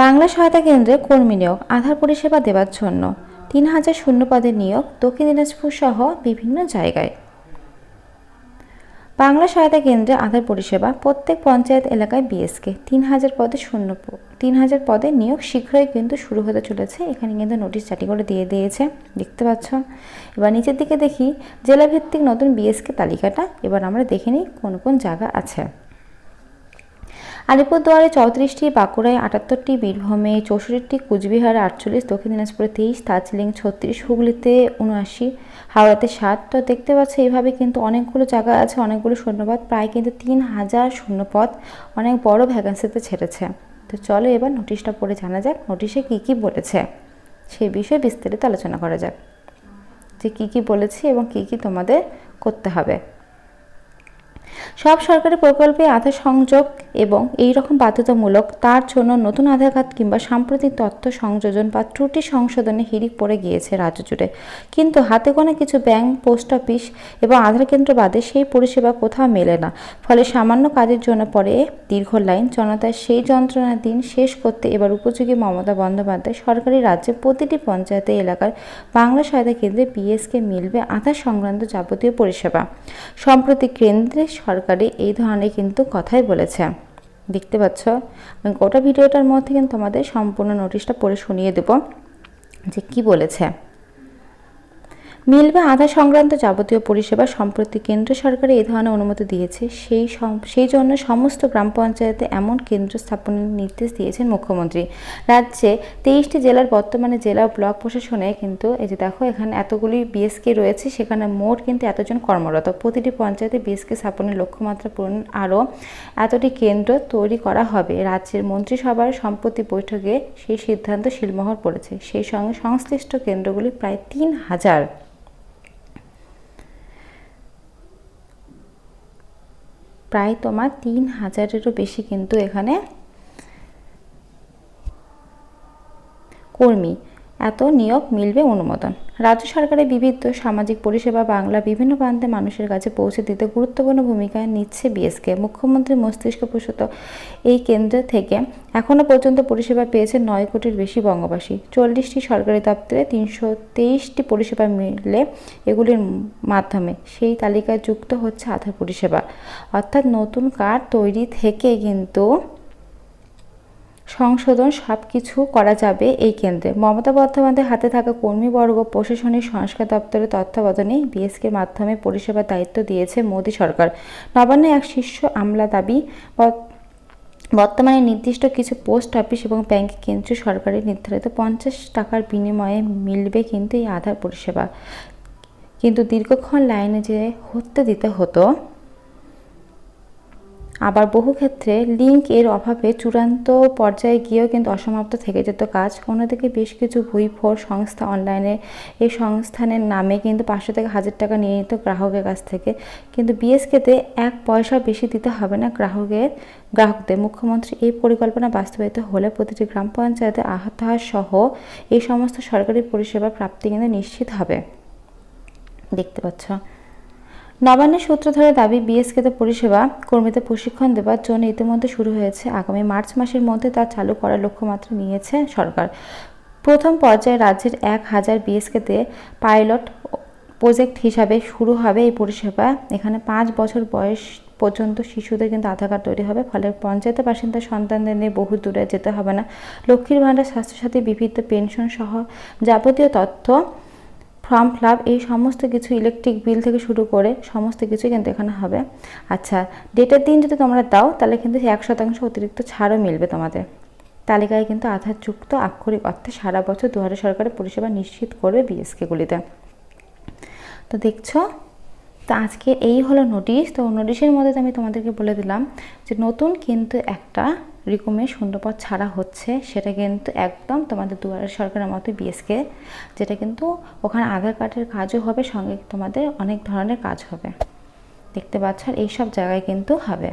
বাংলা সহায়তা কেন্দ্রে কর্মী নিয়োগ, আধার পরিষেবা দেওয়ার জন্য। তিন হাজার শূন্য পদের নিয়োগ, দক্ষিণ দিনাজপুর সহ বিভিন্ন জায়গায়। বাংলা সহায়তা কেন্দ্রে আধার পরিষেবা, প্রত্যেক পঞ্চায়েত এলাকায় বিএসকে। তিন হাজার পদে শূন্য তিন হাজার পদে নিয়োগ শীঘ্রই কিন্তু শুরু হতে চলেছে। এখানে কিন্তু নোটিশ জারি করে দিয়ে দিয়েছে, দেখতে পাচ্ছ। এবার নিচের দিকে দেখি, জেলাভিত্তিক নতুন বিএসকে তালিকাটা। এবার আমরা দেখে নিই কোন কোন জায়গা আছে। আলিপুরদুয়ারে চৌত্রিশটি, বাঁকুড়ায় আটাত্তরটি, বীরভূমে চৌষট্টি কুচবিহারে আটচল্লিশ, দক্ষিণ দিনাজপুরে তেইশ, দার্জিলিং ছত্রিশ, হুগলিতে উনআশি, হাওড়াতে সাত তো দেখতে পাচ্ছ এইভাবে কিন্তু অনেকগুলো জায়গা আছে, অনেকগুলো শূন্যপদ প্রায় কিন্তু তিন হাজার শূন্যপদ অনেক বড় ভ্যাকেন্সিতে ছেড়েছে। তো চলো এবার নোটিশটা পড়ে জানা যাক নোটিশে কী কী বলেছে? সেই বিষয়ে বিস্তারিত আলোচনা করা যাক। যে কী কী বলেছি এবং কী কী তোমাদের করতে হবে। সব সরকারি প্রকল্পে আধার সংযোগ এবং এই রকম বাধ্যতামূলক তার জন্য নতুন আধার কার্ড কিংবা সাম্প্রতিক তথ্য সংযোজন বা ত্রুটি সংশোধনে হিড়িক পড়ে গিয়েছে রাজ্য জুড়ে। কিন্তু হাতে গোনা কিছু ব্যাংক, পোস্ট অফিস এবং আধার কেন্দ্র বাদে সেই পরিষেবা কোথাও মেলে না। ফলে সামান্য কাজের জন্য পরে দীর্ঘ লাইন জনতার সেই যন্ত্রণার দিন শেষ করতে এবার উপযোগী মমতা বন্দ্যোপাধ্যায় সরকারি রাজ্যে প্রতিটি পঞ্চায়েতে এলাকার বাংলা সহায়তা কেন্দ্রে বিএসকে মিলবে আধার সংক্রান্ত যাবতীয় পরিষেবা। সম্প্রতি কেন্দ্রে সরকারি এই ধরনের কিন্তু কথাই বলেছে। দেখতে পাচ্ছ? আমি গোটা ভিডিওটার মধ্যে কিন্তু তোমাদের সম্পূর্ণ নোটিশটা পড়ে শুনিয়ে দেবো যে কি বলেছে। মিলবে আধার সংক্রান্ত যাবতীয় পরিষেবা সম্প্রতি কেন্দ্র সরকার এই ধরনের অনুমতি দিয়েছে। সেই সেই জন্য সমস্ত গ্রাম পঞ্চায়েতে এমন কেন্দ্র স্থাপনের নির্দেশ দিয়েছেন মুখ্যমন্ত্রী। রাজ্যে তেইশটি জেলার বর্তমানে জেলা ব্লক প্রশাসনে কিন্তু, এই যে দেখো, এখানে এতগুলি বিএসকে রয়েছে, সেখানে মোট কিন্তু এতজন কর্মরত। প্রতিটি পঞ্চায়েতে বিএসকে স্থাপনের লক্ষ্যমাত্রা পূরণ আরও এতটি কেন্দ্র তৈরি করা হবে। রাজ্যের মন্ত্রিসভার সম্প্রতি বৈঠকে সেই সিদ্ধান্ত শিলমোহর পড়েছে। সেই সঙ্গে সংশ্লিষ্ট কেন্দ্রগুলি প্রায় তিন হাজার প্রায় তোমার তিন হাজারেরও বেশি কিন্তু এখানে কর্মী। এত নিয়োগ মিলবে অনুমোদন। রাজ্য সরকারের বিবিধ সামাজিক পরিষেবা বাংলা বিভিন্ন প্রান্তে মানুষের কাছে পৌঁছে দিতে গুরুত্বপূর্ণ ভূমিকা নিচ্ছে বিএসকে। মুখ্যমন্ত্রী মস্তিষ্কপ্রসূত এই কেন্দ্র থেকে এখনও পর্যন্ত পরিষেবা পেয়েছে নয় কোটির বেশি বঙ্গবাসী। চল্লিশটি সরকারি দপ্তরে তিনশো তেইশটি পরিষেবা মিলে এগুলির মাধ্যমে সেই তালিকায় যুক্ত হচ্ছে আধার পরিষেবা। অর্থাৎ নতুন কার্ড তৈরি থেকে কিন্তু সংশোধন সব কিছু করা যাবে এই কেন্দ্রে। মমতা বন্দ্যোপাধ্যায়ের হাতে থাকা কর্মীবর্গ প্রশাসনিক সংস্কার দপ্তরের তত্ত্বাবধানে বিএসকের মাধ্যমে পরিষেবার দায়িত্ব দিয়েছে মোদী সরকার। নবান্নে এক শীর্ষ আমলা দাবি বর্তমানে নির্দিষ্ট কিছু পোস্ট অফিস এবং ব্যাংকে কেন্দ্রীয় সরকারের নির্ধারিত পঞ্চাশ টাকার বিনিময়ে মিলবে কিন্তু এই আধার পরিষেবা। কিন্তু দীর্ঘক্ষণ লাইনে যে হতে দিতে হতো আবার বহু ক্ষেত্রে লিঙ্ক এর অভাবে চূড়ান্ত পর্যায়ে গিয়েও কিন্তু অসমাপ্ত থেকে যেত কাজ। অন্যদিকে বেশ কিছু বই ফোর সংস্থা অনলাইনে এই সংস্থানের নামে কিন্তু পাঁচশো থেকে হাজার টাকা নিয়ে নিত গ্রাহকের কাছ থেকে। কিন্তু বিএসকেতে এক পয়সা বেশি দিতে হবে না গ্রাহকের, গ্রাহকদের। মুখ্যমন্ত্রী এই পরিকল্পনা বাস্তবায়িত হলে প্রতিটি গ্রাম পঞ্চায়েতে আহত সহ এই সমস্ত সরকারি পরিষেবা প্রাপ্তি কিন্তু নিশ্চিত হবে। দেখতে পাচ্ছ। নবান্নের সূত্র ধরে দাবি, বিএসকেতে পরিষেবা কর্মীদের প্রশিক্ষণ দেওয়ার জন্য ইতিমধ্যে শুরু হয়েছে। আগামী মার্চ মাসের মধ্যে তা চালু করার লক্ষ্যমাত্রা নিয়েছে সরকার। প্রথম পর্যায়ে রাজ্যের এক হাজার বিএসকেতে পাইলট প্রজেক্ট হিসাবে শুরু হবে এই পরিষেবা। এখানে পাঁচ বছর বয়স পর্যন্ত শিশুদের কিন্তু আধার কার্ড তৈরি হবে। ফলে পঞ্চায়েতের বাসিন্দা সন্তানদের নিয়ে বহু দূরে যেতে হবে না। লক্ষ্মীর ভাণ্ডার, স্বাস্থ্যসাথী বিভিন্ন পেনশন সহ যাবতীয় তথ্য ফর্ম ফিল আপ এই সমস্ত কিছু ইলেকট্রিক বিল থেকে শুরু করে সমস্ত কিছু কিন্তু এখানে হবে। আচ্ছা ডেটের দিন যদি তোমরা দাও, তাহলে কিন্তু এক শতাংশ অতিরিক্ত ছাড়ও মিলবে তোমাদের। তালিকায় কিন্তু আধারযুক্ত আক্ষরিক অর্থে সারা বছর দুয়ারে সরকারের পরিষেবা নিশ্চিত করবে বিএসকেগুলিতে তো দেখছ? তো আজকে এই হলো নোটিশ তো নোটিশের মধ্যে আমি তোমাদেরকে বলে দিলাম যে নতুন কিন্তু একটা রিকমের শূন্যপদ ছাড়া হচ্ছে, সেটা কিন্তু একদম তোমাদের দুয়ারে সরকারের মতো বিএসকে যেটা কিন্তু ওখানে আধার কার্ডের কাজও হবে, সঙ্গে তোমাদের অনেক ধরনের কাজ হবে। দেখতে পাচ্ছ, আর এইসব জায়গায় কিন্তু হবে।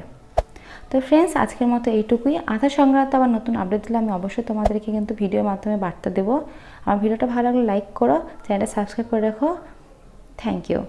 তো ফ্রেন্ডস আজকের মতো এইটুকুই। আধার সংক্রান্ত আবার নতুন আপডেট দিলে আমি অবশ্যই তোমাদেরকে কিন্তু ভিডিওর মাধ্যমে বার্তা দেবো। আমার ভিডিওটা ভালো লাগলে লাইক করো, চ্যানেলটা সাবস্ক্রাইব করে রাখো। Thank you